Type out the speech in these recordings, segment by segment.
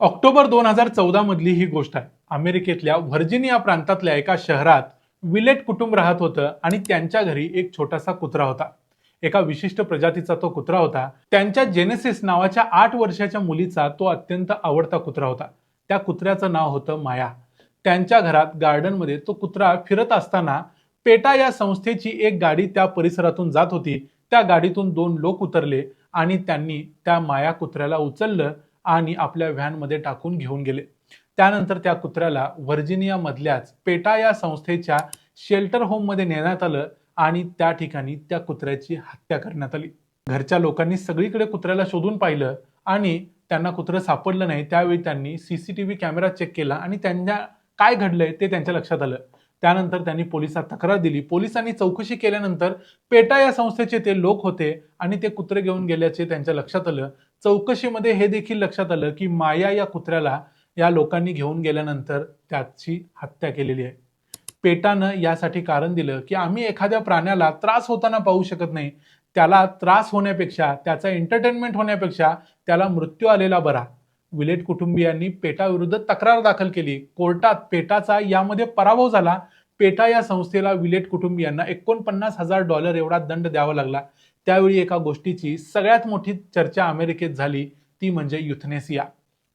October दोन हजार चौदा मधली ही गोष्ट आहे. अमेरिकेतल्या व्हर्जिनिया प्रांतातल्या एका शहरात विलेट कुटुंब राहत होतं आणि त्यांच्या घरी एक छोटासा कुत्रा होता. एका विशिष्ट प्रजातीचा तो कुत्रा होता. त्यांच्या जेनेसिस नावाच्या आठ वर्षाच्या मुलीचा तो अत्यंत आवडता कुत्रा होता. त्या कुत्र्याचं नाव होतं माया. त्यांच्या घरात गार्डनमध्ये तो कुत्रा फिरत असताना पेटा या संस्थेची एक गाडी त्या परिसरातून जात होती. त्या गाडीतून दोन लोक उतरले आणि त्यांनी त्या माया कुत्र्याला उचललं आणि आपल्या व्हॅनमध्ये टाकून घेऊन गेले. त्यानंतर त्या कुत्र्याला व्हर्जिनियामधल्याच पेटा या संस्थेच्या शेल्टर होममध्ये नेण्यात आलं आणि त्या ठिकाणी त्या कुत्र्याची हत्या करण्यात आली. घरच्या लोकांनी सगळीकडे कुत्र्याला शोधून पाहिलं आणि त्यांना कुत्रं सापडलं नाही. त्यावेळी त्यांनी C C T V camera check केला आणि त्यांना काय घडलंय ते त्यांच्या लक्षात आलं. त्यानंतर त्यांनी पोलिसात तक्रार दिली. पोलिसांनी चौकशी केल्यानंतर पेटा या संस्थेचे ते लोक होते आणि ते कुत्रे घेऊन गेल्याचे त्यांच्या लक्षात आलं. चौकशीमध्ये हे देखील लक्षात आलं की माया या कुत्र्याला या लोकांनी घेऊन गेल्यानंतर त्याची हत्या केलेली आहे. पेटानं यासाठी कारण दिलं की आम्ही एखाद्या प्राण्याला त्रास होताना पाहू शकत नाही. त्याला त्रास होण्यापेक्षा त्याचा एंटरटेनमेंट होण्यापेक्षा त्याला मृत्यू आलेला बरा. विलेट कुटुंबियांनी पेटाविरुद्ध तक्रार दाखल केली. कोर्टात पेटाचा यामध्ये पराभव झाला. पेटा या संस्थेला विलेट कुटुंबियांना एकोणपन्नास हजार डॉलर एवढा दंड द्यावा लागला. त्यावेळी एका गोष्टीची सगळ्यात मोठी चर्चा अमेरिकेत झाली ती म्हणजे युथनेसिया.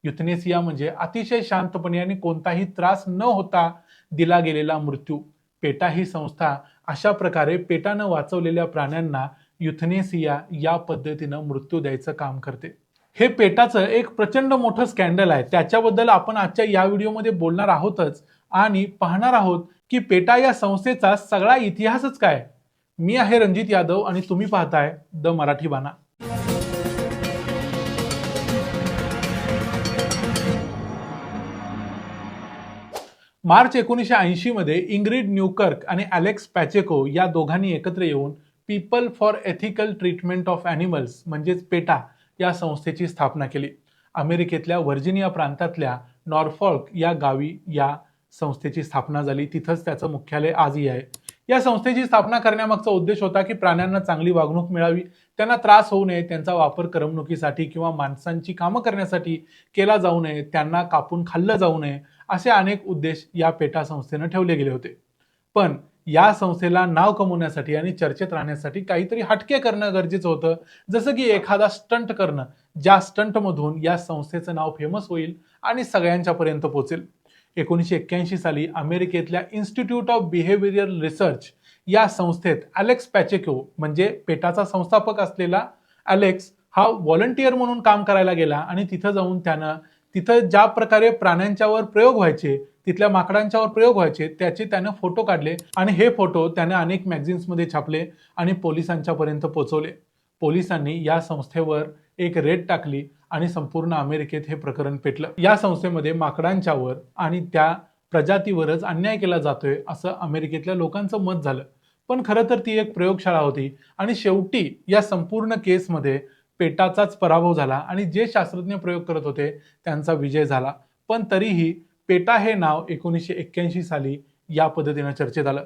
युथनेसिया म्हणजे अतिशय शांतपणे आणि कोणताही त्रास न होता दिला गेलेला मृत्यू. पेटा ही संस्था अशा प्रकारे पेटानं वाचवलेल्या प्राण्यांना युथनेसिया या पद्धतीनं मृत्यू द्यायचं काम करते. हे पेटाचं एक प्रचंड मोठं स्कॅन्डल आहे. त्याच्याबद्दल आपण आजच्या या व्हिडिओमध्ये बोलणार आहोतच आणि पाहणार आहोत की पेटा या संस्थेचा सगळा इतिहासच काय? मी आहे रणजित यादव आणि तुम्ही पाहताय द मराठी बाणा. मार्च एकोणीसशे ऐंशी मध्ये इंग्रिड न्यूकर्क आणि अलेक्स पॅचेको या दोघांनी एकत्र येऊन people for ethical treatment of animals म्हणजेच पेटा या संस्थेची स्थापना केली. अमेरिकेतल्या व्हर्जिनिया प्रांतातल्या नॉर्फॉल्क या गावी या संस्थेची स्थापना झाली. तिथंच त्याचं मुख्यालय आजही आहे. या संस्थेची स्थापना करण्यामागचा उद्देश होता की प्राण्यांना चांगली वागणूक मिळावी. त्यांना त्रास होऊ नये त्यांचा वापर करमणुकीसाठी किंवा माणसांची कामं करण्यासाठी केला जाऊ नये त्यांना कापून खाल्लं जाऊ नये असे अनेक उद्देश या पेटा संस्थेनं ठेवले गेले होते. पण या संस्थेला नाव कमवण्यासाठी आणि चर्चेत राहण्यासाठी काहीतरी हटके करणं गरजेचं होतं. जसं की एखादा स्टंट करणं ज्या स्टंटमधून या संस्थेचं नाव फेमस होईल आणि सगळ्यांच्या पर्यंत पोहोचेल एकोणीसशे एक्क्याऐंशी साली अमेरिकेतल्या इन्स्टिट्यूट ऑफ बिहेवियरल रिसर्च या संस्थेत अलेक्स पॅचेको म्हणजे पेटाचा संस्थापक असलेला अलेक्स हा व्हॉलंटियर म्हणून काम करायला गेला आणि तिथं जाऊन त्यानं तिथं ज्या प्रकारे प्राण्यांच्यावर प्रयोग व्हायचे तिथल्या माकडांच्यावर प्रयोग व्हायचे त्याचे त्यानं फोटो काढले आणि हे फोटो त्याने अनेक मॅगझिन्समध्ये छापले आणि पोलिसांच्यापर्यंत पोचवले. पोहोचवले पोलिसांनी या संस्थेवर एक रेड टाकली आणि संपूर्ण अमेरिकेत हे प्रकरण पेटलं. या संस्थेमध्ये माकडांच्यावर आणि त्या प्रजातीवरच अन्याय केला जातोय असं अमेरिकेतल्या लोकांचं मत झालं. पण खरं तर ती एक प्रयोगशाळा होती आणि शेवटी या संपूर्ण केसमध्ये पेटाचाच पराभव झाला आणि जे शास्त्रज्ञ प्रयोग करत होते त्यांचा विजय झाला. पण तरीही पेटा हे नाव एकोणीसशे एक्क्याऐंशी साली या पद्धतीनं चर्चेत आलं.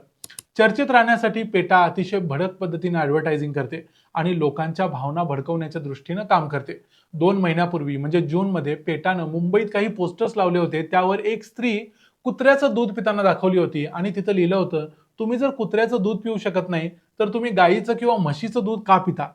चर्चेत राहण्यासाठी पेटा अतिशय भडक पद्धतीने ॲडव्हर्टायझिंग करते आणि लोकांच्या भावना भडकवण्याच्या दृष्टीनं काम करते. दोन महिन्यापूर्वी म्हणजे जूनमध्ये पेटानं मुंबईत काही पोस्टर्स लावले होते. त्यावर एक स्त्री कुत्र्याचं दूध पिताना दाखवली होती आणि तिथं लिहिलं होतं तुम्ही जर कुत्र्याचं दूध पिऊ शकत नाही तर तुम्ही गाईचं किंवा म्हशीचं दूध का पिता?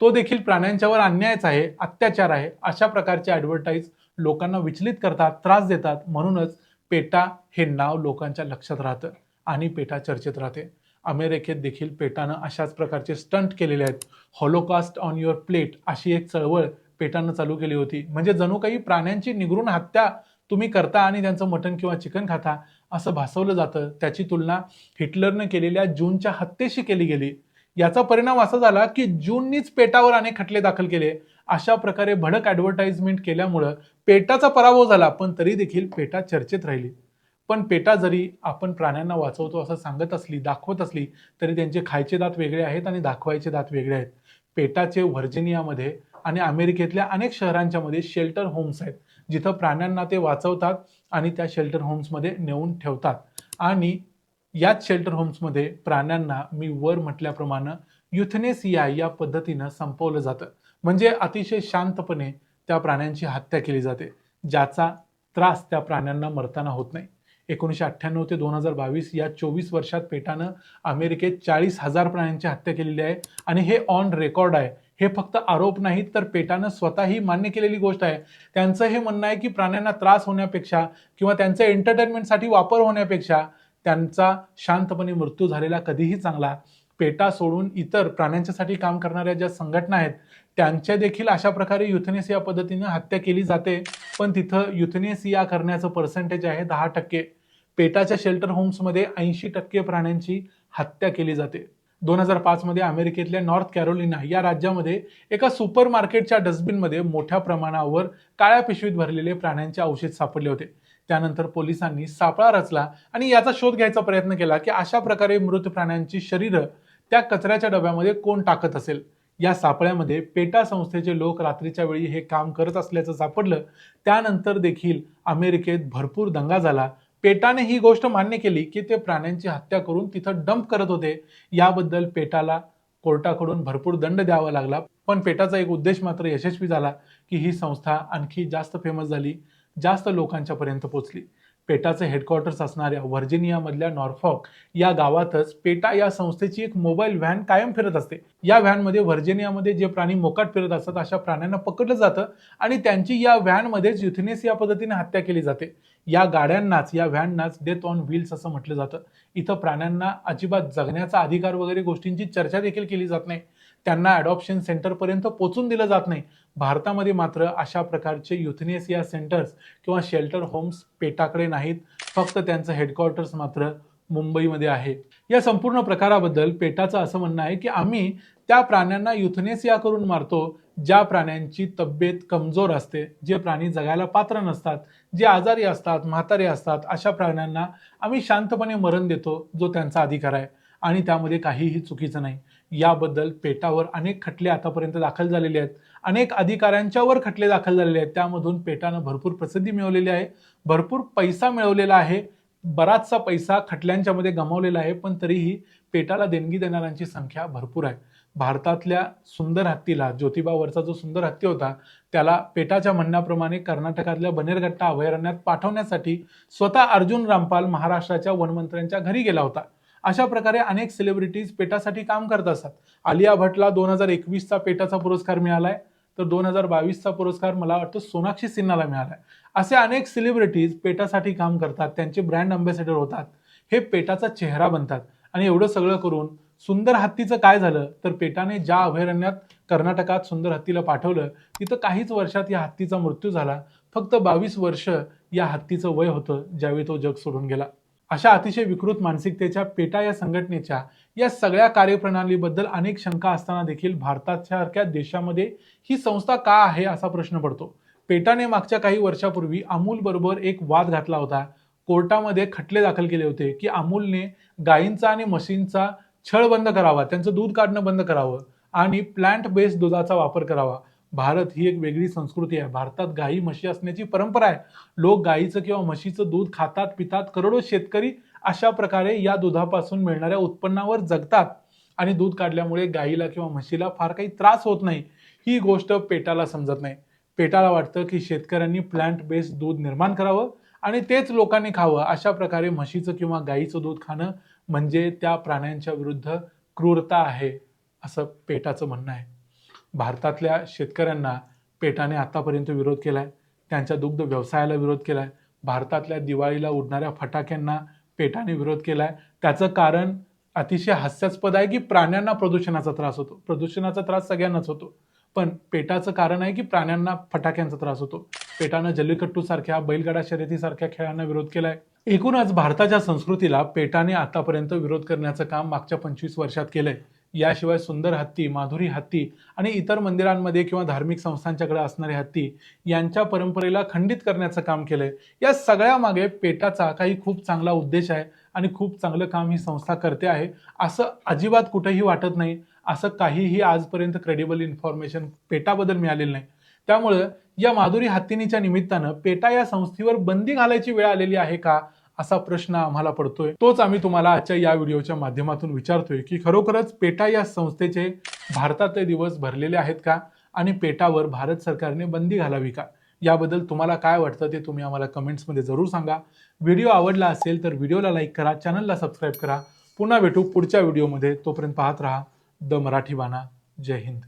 तो देखील प्राण्यांच्यावर अन्यायच आहे अत्याचार आहे अशा प्रकारचे ॲडव्हर्टाईज लोकांना विचलित करतात त्रास देतात. म्हणूनच पेटा हे नाव लोकांच्या लक्षात राहतं आणि पेटा चर्चेत राहते. अमेरिकेत देखील पेटानं अशाच प्रकारचे स्टंट केलेले आहेत. हॉलोकास्ट ऑन युअर प्लेट अशी एक चळवळ पेटानं चालू केली होती. म्हणजे जणू काही प्राण्यांची निगरून हत्या तुम्ही करता आणि त्यांचं मटण किंवा चिकन खाता असं भासवलं जातं. त्याची तुलना हिटलरनं केलेल्या जूनच्या हत्येशी केली गेली. याचा परिणाम असा झाला की जूननीच पेटावर अनेक खटले दाखल केले. अशा प्रकारे भडक ॲडव्हर्टाइजमेंट केल्यामुळं पेटाचा पराभव झाला पण तरी देखील पेटा चर्चेत राहिली. पण पेटा जरी आपण प्राण्यांना वाचवतो असं सांगत असली दाखवत असली तरी त्यांचे खायचे दात वेगळे आहेत आणि दाखवायचे दात वेगळे आहेत. पेटाचे व्हर्जिनियामध्ये आणि अमेरिकेतल्या अनेक शहरांच्या मध्ये शेल्टर होम्स आहेत. जिथं प्राण्यांना ते वाचवतात आणि त्या शेल्टर होम्समध्ये नेऊन ठेवतात. आणि याच शेल्टर होम्समध्ये प्राण्यांना मी वर म्हटल्याप्रमाणे युथनेसिया या पद्धतीनं संपवलं जातं. म्हणजे अतिशय शांतपणे त्या प्राण्यांची हत्या केली जाते. ज्याचा त्रास त्या प्राण्यांना मरताना होत नाही. एकोणीसशे अठ्ठ्याण्णव ते दोन हजार बावीस या चोवीस वर्षात पेटानं अमेरिकेत चाळीस हजार प्राण्यांची हत्या केलेली आहे. आणि हे ऑन रेकॉर्ड आहे. हे फक्त आरोप नाहीत तर पेटानं स्वतःही मान्य केलेली गोष्ट आहे. त्यांचं हे म्हणणं आहे की प्राण्यांना त्रास होण्यापेक्षा किंवा त्यांच्या एंटरटेनमेंटसाठी वापर होण्यापेक्षा त्यांचा शांतपणे मृत्यू झालेला कधीही चांगला पेटा सोडून इतर प्राण्यांच्यासाठी काम करणाऱ्या ज्या संघटना आहेत त्यांच्या देखील अशा प्रकारे युथनेसिया पद्धतीनं हत्या केली जाते. पण तिथं युथनेसिया करण्याचं पर्सेंटेज आहे दहा टक्के. पेटाच्या शेल्टर होम्समध्ये ऐंशी टक्के प्राण्यांची हत्या केली जाते. दोन हजार पाचमध्ये अमेरिकेतल्या नॉर्थ कॅरोलिना या राज्यामध्ये एका सुपर मार्केटच्या डस्टबिनमध्ये मोठ्या प्रमाणावर काळ्या पिशवीत भरलेले प्राण्यांचे अवशेष सापडले होते. त्यानंतर पोलिसांनी सापळा रचला आणि याचा शोध घ्यायचा प्रयत्न केला की अशा प्रकारे मृत प्राण्यांची शरीरं त्या कचऱ्याच्या डब्यामध्ये कोण टाकत असेल? या सापळ्यामध्ये पेटा संस्थेचे लोक रात्रीच्या वेळी हे काम करत असल्याचं सापडलं. त्यानंतर देखील अमेरिकेत भरपूर दंगा झाला. पेटाने ही गोष्ट मान्य केली की ते प्राण्यांची हत्या करून तिथं डंप करत होते. याबद्दल पेटाला कोर्टाकडून भरपूर दंड द्यावा लागला. पण पेटाचा एक उद्देश मात्र यशस्वी झाला की ही संस्था आणखी जास्त फेमस झाली जास्त लोकांच्या पर्यंत पोहोचली. पेटाचे हेडक्वार्टर्स असणाऱ्या व्हर्जिनियामधल्या नॉर्फॉक या गावातच पेटा या संस्थेची एक मोबाईल व्हॅन कायम फिरत असते. या व्हॅनमध्ये व्हर्जिनियामध्ये जे प्राणी मोकाट फिरत असतात अशा प्राण्यांना पकडलं जातं आणि त्यांची या व्हॅनमध्येच युथिनेस या पद्धतीने हत्या केली जाते. या गाड्यांनाच या व्हॅननाच डेथ ऑन व्हील्स असं म्हटलं जातं. इथं प्राण्यांना अजिबात जगण्याचा अधिकार वगैरे गोष्टींची चर्चा देखील केली जात नाही. त्यांना अडॉप्शन सेंटरपर्यंत पोचून दिलं जात नाही. भारतामध्ये मात्र अशा प्रकारचे युथनेसिया सेंटर्स किंवा शेल्टर होम्स पेटाकडे नाहीत. फक्त त्यांचं हेडक्वार्टर्स मात्र मुंबईमध्ये आहे. या संपूर्ण प्रकाराबद्दल पेटाचं असं म्हणणं आहे की आम्ही त्या प्राण्यांना युथनेसिया करून मारतो ज्या प्राण्यांची तब्येत कमजोर असते जे प्राणी जगायला पात्र नसतात जे आजारी असतात म्हातारे असतात अशा प्राण्यांना आम्ही शांतपणे मरण देतो जो त्यांचा अधिकार आहे. आणि त्यामध्ये काहीही चुकीचं नाही. याबद्दल पेटावर अनेक खटले आतापर्यंत दाखल झालेले आहेत. अनेक अधिकाऱ्यांच्यावर खटले दाखल झालेले आहेत. त्यामधून पेटानं भरपूर प्रसिद्धी मिळवलेली आहे. भरपूर पैसा मिळवलेला आहे. बराचसा पैसा खटल्यांच्या मध्ये गमावलेला आहे पण तरीही पेटाला देणगी देणाऱ्यांची संख्या भरपूर आहे. भारतातल्या सुंदर हत्तीला ज्योतिबावरचा जो सुंदर हत्ती होता त्याला पेटाच्या म्हणण्याप्रमाणे कर्नाटकातल्या बनेरघट्टा अभयारण्यात पाठवण्यासाठी स्वतः अर्जुन रामपाल महाराष्ट्राच्या वनमंत्र्यांच्या घरी गेला होता. अशा प्रकारे अनेक सेलिब्रिटीज पेटासाठी काम करत असतात. आलिया भटला दोन हजार एकवीसचा पेटाचा पुरस्कार मिळालाय. तर दोन हजार बावीसचा पुरस्कार मला वाटतं सोनाक्षी सिन्हाला मिळालाय असे अनेक सेलिब्रिटीज पेटासाठी काम करतात त्यांचे ब्रँड अम्बॅसेडर होतात. हे पेटाचा चेहरा बनतात. आणि एवढं सगळं करून सुंदर हत्तीचं काय झालं? तर पेटाने ज्या अभयारण्यात कर्नाटकात सुंदर हत्तीला पाठवलं तिथं काहीच वर्षात या हत्तीचा मृत्यू झाला. फक्त बावीस वर्ष या हत्तीचं वय होतं ज्यावेळी तो जग सोडून गेला. अशा अतिशय विकृत मानसिकतेच्या पेटा या संघटनेच्या या सगळ्या कार्यप्रणालीबद्दल अनेक शंका असताना देखील भारतासारख्या देशामध्ये ही संस्था का आहे असा प्रश्न पडतो. पेटाने मागच्या काही वर्षापूर्वी अमूल बरोबर एक वाद घातला होता. कोर्टामध्ये खटले दाखल केले होते की अमूलने गायींचा आणि म्हशींचा छळ बंद करावा त्यांचं दूध काढणं बंद करावं आणि प्लांट बेस्ड दुधाचा वापर करावा. भारत ही एक वेगळी संस्कृती आहे. भारतात गाई म्हशी असण्याची परंपरा आहे. लोक गाईचं किंवा म्हशीचं दूध खातात पितात करोडो शेतकरी अशा प्रकारे या दुधापासून मिळणाऱ्या उत्पन्नावर जगतात. आणि दूध काढल्यामुळे गाईला किंवा म्हशीला फार काही त्रास होत नाही. ही गोष्ट पेटाला समजत नाही. पेटाला वाटतं की शेतकऱ्यांनी प्लांट बेस्ड दूध निर्माण करावं आणि तेच लोकांनी खावं. अशा प्रकारे म्हशीचं किंवा गाईचं दूध खाणं म्हणजे त्या प्राण्यांच्या विरुद्ध क्रूरता आहे असं पेटाचं म्हणणं आहे. भारतातल्या शेतकऱ्यांना पेटाने आतापर्यंत विरोध केला आहे त्यांच्या दुग्ध व्यवसायाला विरोध केला आहे भारतातल्या दिवाळीला उडणाऱ्या फटाक्यांना पेटाने विरोध केला आहे त्याचं कारण अतिशय हास्यास्पद आहे की प्राण्यांना प्रदूषणाचा त्रास होतो. प्रदूषणाचा त्रास सगळ्यांनाच होतो. पण पेटाचं कारण आहे की प्राण्यांना फटाक्यांचा त्रास होतो. पेटानं जल्लीकट्टू सारख्या बैलगाडा शर्यतीसारख्या खेळांना विरोध केलाय. एकूणच भारताच्या संस्कृतीला पेटाने आतापर्यंत विरोध करण्याचं काम मागच्या पंचवीस वर्षात केलंय. याशिवाय सुंदर हत्ती माधुरी हत्ती आणि इतर मंदिरांमध्ये किंवा धार्मिक संस्थांच्याकडे असणारे हत्ती यांच्या परंपरेला खंडित करण्याचं काम केलंय. या सगळ्या मागे पेटाचा काही खूप चांगला उद्देश आहे आणि खूप चांगलं काम ही संस्था करते आहे. असं अजिबात कुठेही वाटत नाही. असं काहीही आजपर्यंत क्रेडिबल इन्फॉर्मेशन पेटाबद्दल मिळालेलं नाही. त्यामुळं या माधुरी हत्तीनीच्या निमित्तानं पेटा या संस्थेवर बंदी घालायची वेळ आलेली आहे का? असा प्रश्न आम्हाला पडतोय. तोच आम्ही तुम्हाला आजच्या या व्हिडिओच्या माध्यमातून विचारतोय की खरोखरच पेटा या संस्थेचे भारतातले दिवस भरलेले आहेत का? आणि पेटावर भारत सरकारने बंदी घालावी का? याबद्दल तुम्हाला काय वाटतं ते तुम्ही आम्हाला कमेंट्समध्ये जरूर सांगा. व्हिडिओ आवडला असेल तर व्हिडिओला लाईक करा चॅनलला सबस्क्राईब करा. पुन्हा भेटू पुढच्या व्हिडिओमध्ये. तोपर्यंत पाहत राहा द मराठी बाणा जय हिंद.